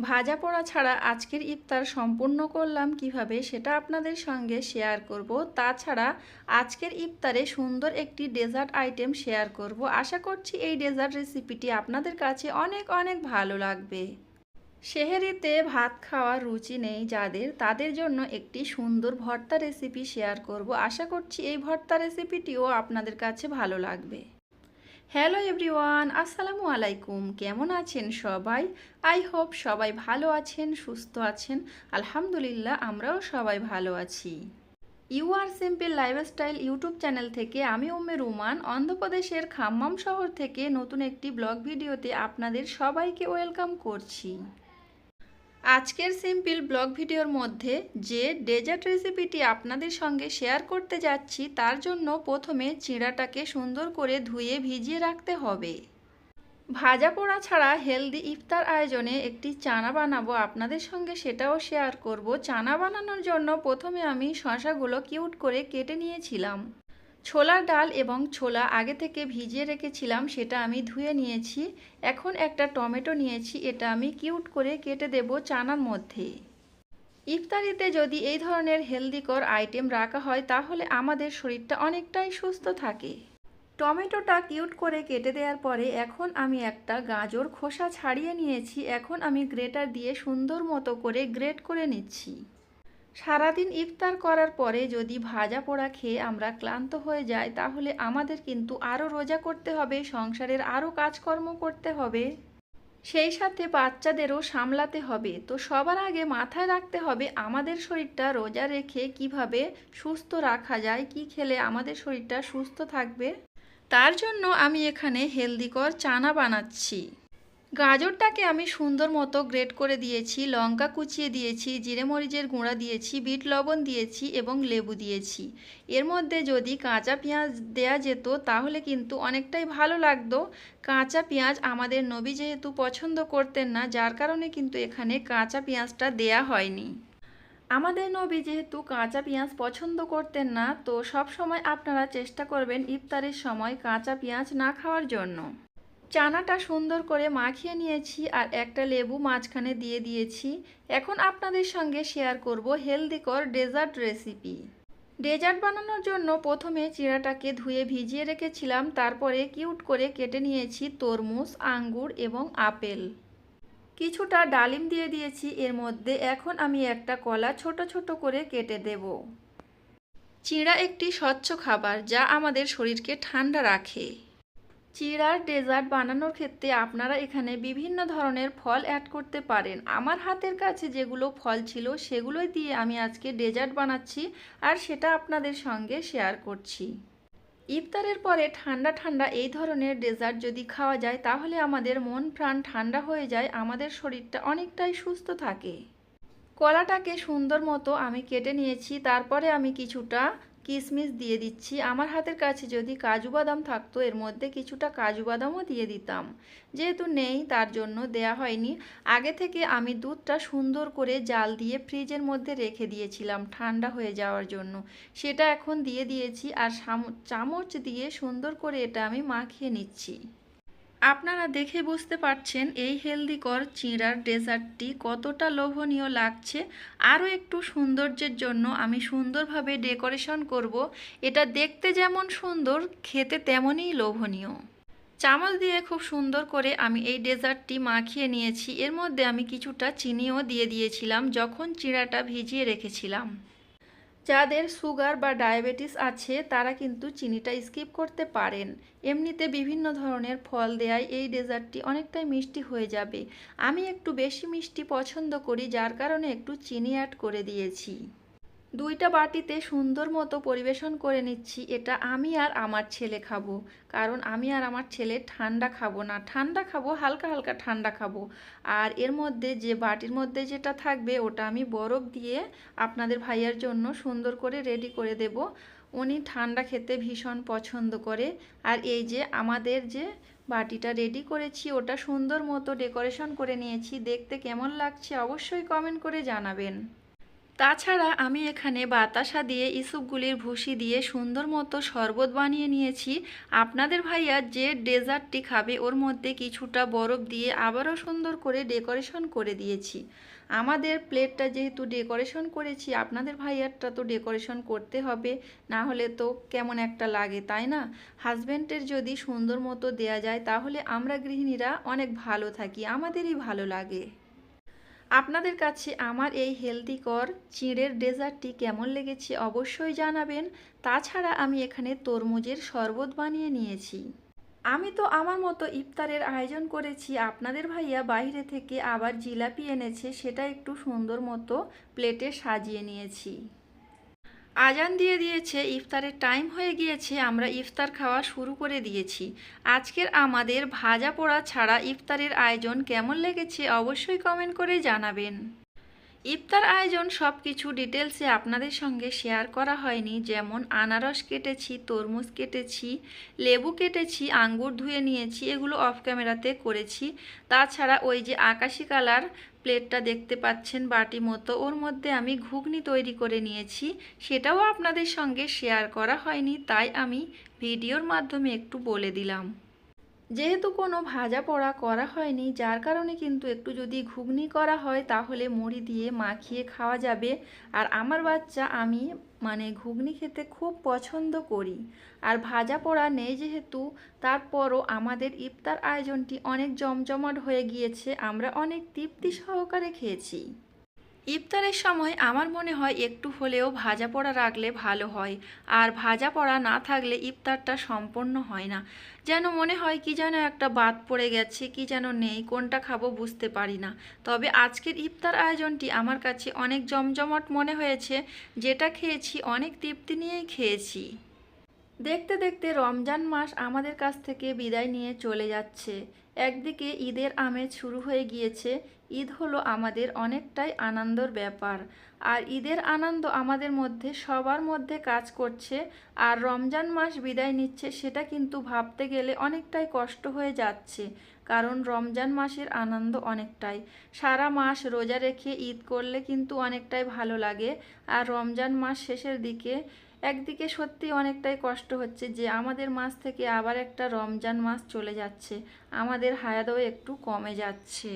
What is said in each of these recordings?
ভাজা পোড়া ছাড়া আজকের ইফতার সম্পূর্ণ করলাম কীভাবে সেটা আপনাদের সঙ্গে শেয়ার করব। তাছাড়া আজকের ইফতারে সুন্দর একটি ডেজার্ট আইটেম শেয়ার করব। আশা করছি এই ডেজার্ট রেসিপিটি আপনাদের কাছে অনেক অনেক ভালো লাগবে। সেহেরিতে ভাত খাওয়ার রুচি নেই যাদের, তাদের জন্য একটি সুন্দর ভর্তা রেসিপি শেয়ার করব। আশা করছি এই ভর্তা রেসিপিটিও আপনাদের কাছে ভালো লাগবে। হ্যালো এভরিওয়ান আসসালামু আলাইকুম। কেমন আছেন সবাই? আই হোপ সবাই ভালো আছেন, সুস্থ আছেন। আলহামদুলিল্লাহ, আমরাও সবাই ভালো আছি। You are simple lifestyle YouTube channel থেকে আমি উম্মে রুমান, অন্ধ্রপ্রদেশের খাম্মাম শহর থেকে নতুন একটি ব্লগ ভিডিওতে আপনাদের সবাইকে ওয়েলকাম করছি। আজকের সিম্পল ব্লগ ভিডিওর মধ্যে যে ডেজার্ট রেসিপিটি আপনাদের সঙ্গে শেয়ার করতে যাচ্ছি, তার জন্য প্রথমে চিঁড়াটাকে সুন্দর করে ধুয়ে ভিজিয়ে রাখতে হবে। ভাজা পোড়া ছাড়া হেলদি ইফতার আয়োজনে একটি চানা বানাবো আপনাদের সঙ্গে, সেটাও শেয়ার করব। চানা বানানোর জন্য প্রথমে আমি শশাগুলো কিউট করে কেটে নিয়েছিলাম। ছোলার ডাল এবং ছোলা আগে থেকে ভিজিয়ে রেখেছিলাম, সেটা আমি ধুয়ে নিয়েছি। এখন একটা টমেটো নিয়েছি, এটা আমি কিউট করে কেটে দেব চানার মধ্যে। ইফতারিতে যদি এই ধরনের হেলদিকর আইটেম রাখা হয়, তাহলে আমাদের শরীরটা অনেকটাই সুস্থ থাকে। টমেটোটা কিউট করে কেটে দেওয়ার পরে এখন আমি একটা গাজর খোসা ছাড়িয়ে নিয়েছি। এখন আমি গ্রেটার দিয়ে সুন্দর মতো করে গ্রেট করে নিচ্ছি। সারাদিন ইফতার করার পরে যদি ভাজা পোড়া খেয়ে আমরা ক্লান্ত হয়ে যাই, তাহলে আমাদের কিন্তু আরও রোজা করতে হবে, সংসারের আরও কাজকর্ম করতে হবে। সেই সাথে বাচ্চাদেরও সামলাতে হবে। তো সবার আগে মাথায় রাখতে হবে, আমাদের শরীরটা রোজা রেখে কীভাবে সুস্থ রাখা যায়, কি খেলে আমাদের শরীরটা সুস্থ থাকবে। তার জন্য আমি এখানে হেলদিকর চানা বানাচ্ছি। গাজরটাকে আমি সুন্দর মতো গ্রেট করে দিয়েছি, লঙ্কা কুচিয়ে দিয়েছি, জিরে মরিচের গুঁড়া দিয়েছি, বিট লবণ দিয়েছি এবং লেবু দিয়েছি। এর মধ্যে যদি কাঁচা পেঁয়াজ দেয়া যেত তাহলে কিন্তু অনেকটাই ভালো লাগতো। কাঁচা পেঁয়াজ আমাদের নবী যেহেতু পছন্দ করতেন না, যার কারণে কিন্তু এখানে কাঁচা পেঁয়াজটা দেয়া হয়নি। আমাদের নবী যেহেতু কাঁচা পেঁয়াজ পছন্দ করতেন না, তো সব সময় আপনারা চেষ্টা করবেন ইফতারের সময় কাঁচা পেঁয়াজ না খাওয়ার জন্য। চানাটা সুন্দর করে মাখিয়ে নিয়েছি আর একটা লেবু মাঝখানে দিয়ে দিয়েছি। এখন আপনাদের সঙ্গে শেয়ার করব হেলদিকর ডেজার্ট রেসিপি ডেজার্ট বানানোর জন্য প্রথমে চিড়াটাকে ধুয়ে ভিজিয়ে রেখেছিলাম, তারপরে কিউট করে কেটে নিয়েছি তরমুজ, আঙ্গুর এবং আপেল। কিছুটা ডালিম দিয়ে দিয়েছি, এর মধ্যে এখন আমি একটা কলা ছোট ছোট করে কেটে দেব। চিড়া একটি স্বচ্ছ খাবার যা আমাদের শরীরকে ঠান্ডা রাখে। চিড়ার ডেজার্ট বানানোর ক্ষেত্রে আপনারা এখানে বিভিন্ন ধরনের ফল অ্যাড করতে পারেন। আমার হাতের কাছে যেগুলো ফল ছিল সেগুলোই দিয়ে আমি আজকে ডেজার্ট বানাচ্ছি আর সেটা আপনাদের সঙ্গে শেয়ার করছি। ইফতারের পরে ঠান্ডা ঠান্ডা এই ধরনের ডেজার্ট যদি খাওয়া যায়, তাহলে আমাদের মন প্রাণ ঠান্ডা হয়ে যায়, আমাদের শরীরটা অনেকটাই সুস্থ থাকে। কলাটাকে সুন্দর মতো আমি কেটে নিয়েছি, তারপরে আমি কিছুটা কিশমিশ দিয়ে দিচ্ছি। আমার হাতের কাছে যদি কাজু বাদাম থাকতো, এর মধ্যে কিছুটা কাজু বাদামও দিয়ে দিতাম। যেহেতু নেই, তার জন্য দেয়া হয়নি। আগে থেকে আমি দুধটা সুন্দর করে জাল দিয়ে ফ্রিজের মধ্যে রেখে দিয়েছিলাম ঠান্ডা হয়ে যাওয়ার জন্য। সেটা এখন দিয়ে দিয়েছি আর চামচ দিয়ে সুন্দর করে এটা আমি মাখিয়ে নিচ্ছি। আপনারা দেখে বুঝতে পারছেন এই হেলদিকর চিঁড়ার ডেজার্টটি কতটা লোভনীয় লাগছে। আরও একটু সৌন্দর্যের জন্য আমি সুন্দরভাবে ডেকোরেশন করব। এটা দেখতে যেমন সুন্দর, খেতে তেমনই লোভনীয়। চামচ দিয়ে খুব সুন্দর করে আমি এই ডেজার্টটি মাখিয়ে নিয়েছি। এর মধ্যে আমি কিছুটা চিনিও দিয়ে দিয়েছিলাম, যখন চিঁড়াটা ভিজিয়ে রেখেছিলাম। যাদের সুগার বা ডায়াবেটিস আছে, তারা কিন্তু চিনিটা স্কিপ করতে পারেন। এমনিতে বিভিন্ন ধরনের ফল দেয়ায় এই ডেজার্টটি অনেকটাই মিষ্টি হয়ে যাবে। আমি একটু বেশি মিষ্টি পছন্দ করি, যার কারণে একটু চিনি অ্যাড করে দিয়েছি। দুইটা বাটিতে সুন্দর মতো পরিবেশন করে নিচ্ছি। এটা আমি আর আমার ছেলে খাব। কারণ আমি আর আমার ছেলে ঠান্ডা খাব না। ঠান্ডা খাব, হালকা হালকা ঠান্ডা খাব। আর এর মধ্যে যে বাটির মধ্যে যেটা থাকবে, ওটা আমি বরফ দিয়ে আপনাদের ভাইয়ার জন্য সুন্দর করে রেডি করে দেব। উনি ঠান্ডা খেতে ভীষণ পছন্দ করে। আর এই যে আমাদের যে বাটিটা রেডি করেছি, ওটা সুন্দর মতো ডেকোরেশন করে নিয়েছি। দেখতে কেমন লাগছে অবশ্যই কমেন্ট করে জানাবেন। তাছাড়া আমি এখানে বাতাসা দিয়ে ইসুপগুলির ভুসি দিয়ে সুন্দর মতো শরবত বানিয়ে নিয়েছি। আপনাদের ভাইয়া যে ডেজার্টটি খাবে, ওর মধ্যে কিছুটা বরফ দিয়ে আবারও সুন্দর করে ডেকোরেশন করে দিয়েছি। আমাদের প্লেটটা যেহেতু ডেকোরেশন করেছি, আপনাদের ভাইয়ারটা তো ডেকোরেশন করতে হবে, না হলে তো কেমন একটা লাগে, তাই না? হাজব্যান্ডের যদি সুন্দর মতো দেয়া যায়, তাহলে আমরা গৃহিণীরা অনেক ভালো থাকি, আমাদেরই ভালো লাগে। আপনাদের কাছে আমার এই হেলদিকর চিঁড়ের ডেজার্টটি কেমন লেগেছে অবশ্যই জানাবেন। তাছাড়া আমি এখানে তরমুজের শরবত বানিয়ে নিয়েছি। আমি তো আমার মতো ইফতারের আয়োজন করেছি। আপনাদের ভাইয়া বাইরে থেকে আবার জিলাপি এনেছে, সেটা একটু সুন্দর মতো প্লেটে সাজিয়ে নিয়েছি। আজান দিয়ে দিয়েছে, ইফতারের টাইম হয়ে গিয়েছে, আমরা ইফতার খাওয়া শুরু করে দিয়েছি। আজকের আমাদের ভাজা পোড়া ছাড়া ইফতারের আয়োজন কেমন লেগেছে অবশ্যই কমেন্ট করে জানাবেন। ইফতার আয়োজন সব কিছু ডিটেলসে আপনাদের সঙ্গে শেয়ার করা হয়নি। যেমন আনারস কেটেছি, তরমুজ কেটেছি, লেবু কেটেছি, আঙ্গুর ধুয়ে নিয়েছি, এগুলো অফ ক্যামেরাতে করেছি। তাছাড়া ওই যে আকাশি কালার প্লেটটা দেখতে পাচ্ছেন বাটি মতো, ওর মধ্যে আমি ঘুগনি তৈরি করে নিয়েছি। সেটাও আপনাদের সঙ্গে শেয়ার করা হয়নি, তাই আমি ভিডিওর মাধ্যমে একটু বলে দিলাম। যেহেতু কোনো ভাজা পোড়া করা হয়নি, যার কারণে কিন্তু একটু যদি ঘুগনি করা হয় তাহলে মুড়ি দিয়ে মাখিয়ে খাওয়া যাবে। আর আমার বাচ্চা, আমি মানে ঘুগনি খেতে খুব পছন্দ করি। আর ভাজা পোড়া নেই যেহেতু, তারপরও আমাদের ইফতার আয়োজনটি অনেক জমজমাট হয়ে গিয়েছে, আমরা অনেক তৃপ্তি সহকারে খেয়েছি। ইফতারের সময় আমার মনে হয় একটু হলেও ভাজা পোড়া রাখলে ভালো হয়, আর ভাজা পোড়া না থাকলে ইফতারটা সম্পন্ন হয় না। যেন মনে হয় কি যেন একটা বাদ পড়ে গেছে, কি যেন নেই, কোনটা খাব বুঝতে পারি না। তবে আজকের ইফতার আয়োজনটি আমার কাছে অনেক জমজমট মনে হয়েছে, যেটা খেয়েছি, অনেক তৃপ্তি নিয়েই খেয়েছি। দেখতে দেখতে রমজান মাস আমাদের কাছ থেকে বিদায় নিয়ে চলে যাচ্ছে। একদিকে ঈদের আমেজ শুরু হয়ে গিয়েছে, ঈদ হলো আমাদের অনেকটাই আনন্দর ব্যাপার। আর ঈদের আনন্দ আমাদের মধ্যে সবার মধ্যে কাজ করছে, আর রমজান মাস বিদায় নিচ্ছে সেটা কিন্তু ভাবতে গেলে অনেকটাই কষ্ট হয়ে যাচ্ছে, কারণ রমজান মাসের আনন্দ অনেকটাই। সারা মাস রোজা রেখে ঈদ করলে কিন্তু অনেকটাই ভালো লাগে, আর রমজান মাস শেষের দিকে একদিকে সত্যি অনেকটাই কষ্ট হচ্ছে যে আমাদের মাস থেকে আবার একটা রমজান মাস চলে যাচ্ছে, আমাদের হায়াতও একটু কমে যাচ্ছে।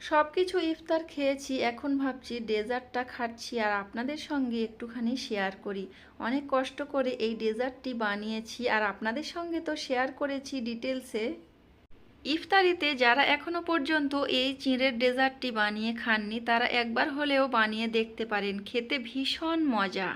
সব কিছু ইফতার খেয়েছি, এখন ভাবছি ডেজার্টটা খাচ্ছি আর আপনাদের সঙ্গে একটুখানি শেয়ার করি। অনেক কষ্ট করে এই ডেজার্টটি বানিয়েছি আর আপনাদের সঙ্গে তো শেয়ার করেছি ডিটেলসে। ইফতারিতে যারা এখনও পর্যন্ত এই চিঁড়ের ডেজার্টটি বানিয়ে খাননি, তারা একবার হলেও বানিয়ে দেখতে পারেন, খেতে ভীষণ মজা।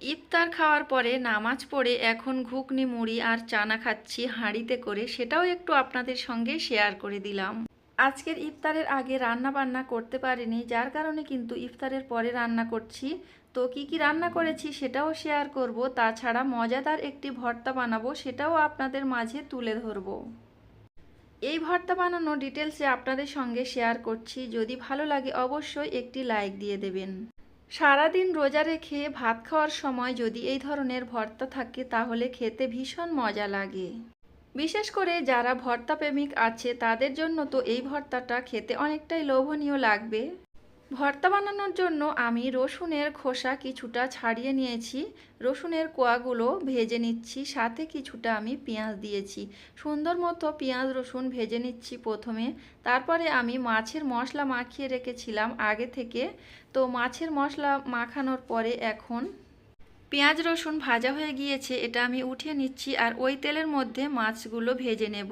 ইফতার খাওয়ার পরে নামাজ পড়ে এখন ঘুগনি, মুড়ি আর চানা খাচ্ছি হাঁড়িতে করে, সেটাও একটু আপনাদের সঙ্গে শেয়ার করে দিলাম। আজকের ইফতারের আগে রান্না বান্না করতে পারিনি, যার কারণে কিন্তু ইফতারের পরে রান্না করছি। তো কি কি রান্না করেছি সেটাও শেয়ার করব, তাছাড়া মজাদার একটি ভর্তা বানাবো সেটাও আপনাদের মাঝে তুলে ধরবো। এই ভর্তা বানানো ডিটেলসে আপনাদের সঙ্গে শেয়ার করছি, যদি ভালো লাগে অবশ্যই একটি লাইক দিয়ে দেবেন। সারাদিন রোজা রেখে ভাত খাওয়ার সময় যদি এই ধরনের ভর্তা থাকে, তাহলে খেতে ভীষণ মজা লাগে। বিশেষ করে যারা ভর্তা প্রেমিক আছে, তাদের জন্য তো এই ভর্তাটা খেতে অনেকটাই লোভনীয় লাগবে। ভর্তা বানানোর জন্য আমি রসুনের খোসা কিছুটা ছাড়িয়ে নিয়েছি। রসুনের কোয়াগুলো ভেজে নিচ্ছি, সাথে কিছুটা আমি পেঁয়াজ দিয়েছি। সুন্দর মতো পেঁয়াজ, রসুন ভেজে নিচ্ছি প্রথমে। তারপরে আমি মাছের মশলা মাখিয়ে রেখেছিলাম আগে থেকে। তো মাছের মশলা মাখানোর পরে এখন পেঁয়াজ রসুন ভাজা হয়ে গিয়েছে, এটা আমি উঠিয়ে নিচ্ছি আর ওই তেলের মধ্যে মাছগুলো ভেজে নেব।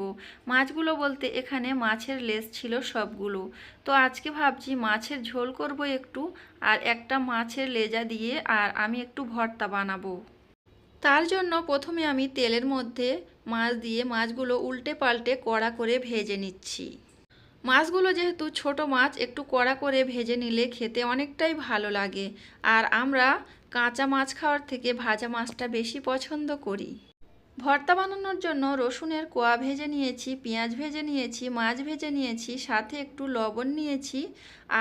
মাছগুলো বলতে এখানে মাছের লেস ছিল সবগুলো। তো আজকে ভাবছি মাছের ঝোল করব একটু আর একটা মাছের লেজা দিয়ে আর আমি একটু ভর্তা বানাবো। তার জন্য প্রথমে আমি তেলের মধ্যে মাছ দিয়ে মাছগুলো উল্টে পাল্টে কড়া করে ভেজে নিচ্ছি। মাছগুলো যেহেতু ছোট মাছ, একটু কড়া করে ভেজে নিলে খেতে অনেকটাই ভালো লাগে। আর আমরা কাঁচা মাছ খাওয়ার থেকে ভাজা মাছটা বেশি পছন্দ করি। ভর্তা বানানোর জন্য রসুনের কোয়া ভেজে নিয়েছি, পেঁয়াজ ভেজে নিয়েছি, মাছ ভেজে নিয়েছি, সাথে একটু লবণ নিয়েছি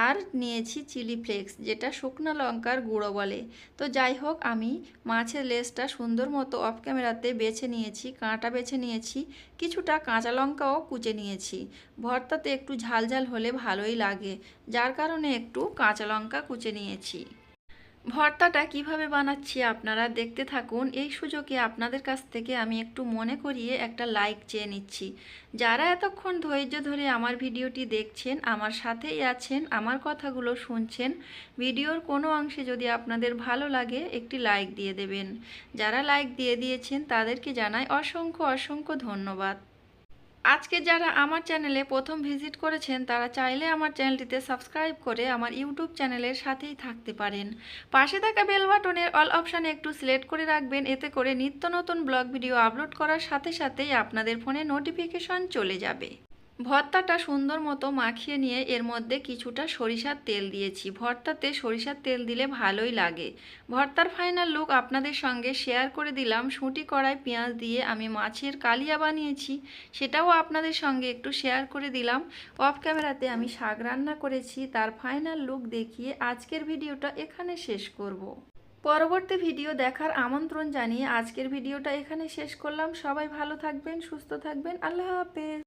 আর নিয়েছি চিলি ফ্লেক্স, যেটা শুকনো লঙ্কার গুঁড়ো বলে। তো যাই হোক, আমি মাছের লেসটা সুন্দর মতো অফ ক্যামেরাতে বেছে নিয়েছি, কাঁটা বেছে নিয়েছি, কিছুটা কাঁচা লঙ্কাও কুচে নিয়েছি। ভর্তাতে একটু ঝাল ঝাল হলে ভালোই লাগে, যার কারণে একটু কাঁচা লঙ্কা কুচে নিয়েছি। ভর্তাটা কীভাবে বানাচ্ছি আপনারা দেখতে থাকুন। এই সুযোগে আপনাদের কাছ থেকে আমি একটু মনে করিয়ে একটা লাইক চেয়ে নিচ্ছি। যারা এতক্ষণ ধৈর্য ধরে আমার ভিডিওটি দেখছেন, আমার সাথেই আছেন, আমার কথাগুলো শুনছেন, ভিডিওর কোনো অংশে যদি আপনাদের ভালো লাগে, একটি লাইক দিয়ে দেবেন। যারা লাইক দিয়ে দিয়েছেন, তাদেরকে জানাই অসংখ্য অসংখ্য ধন্যবাদ। আজকে যারা আমার চ্যানেলে প্রথম ভিজিট করেছেন, তারা চাইলে আমার চ্যানেলটিতে সাবস্ক্রাইব করে আমার ইউটিউব চ্যানেলের সাথেই থাকতে পারেন। পাশে থাকা বেল বাটনের অল অপশানে একটু সিলেক্ট করে রাখবেন, এতে করে নিত্য নতুন ব্লগ ভিডিও আপলোড করার সাথে সাথেই আপনাদের ফোনে নোটিফিকেশন চলে যাবে। ভর্তাটা সুন্দর মতো মাখিয়ে নিয়ে এর মধ্যে কিছুটা সরিষার তেল দিয়েছি। ভর্তাতে সরিষার তেল দিলে ভালোই লাগে। ভর্তার ফাইনাল লুক আপনাদের সঙ্গে শেয়ার করে দিলাম। শুঁটি কড়াই পেঁয়াজ দিয়ে আমি মাছের কালিয়া বানিয়েছি। সেটাও আপনাদের সঙ্গে একটু শেয়ার করে দিলাম। অফ ক্যামেরাতে আমি শাক রান্না করেছি। তার ফাইনাল লুক দেখিয়ে আজকের ভিডিওটা এখানে শেষ করব। পরবর্তী ভিডিও দেখার আমন্ত্রণ জানিয়ে আজকের ভিডিওটা এখানে শেষ করলাম। সবাই ভালো থাকবেন, সুস্থ থাকবেন। আল্লাহ হাফেজ।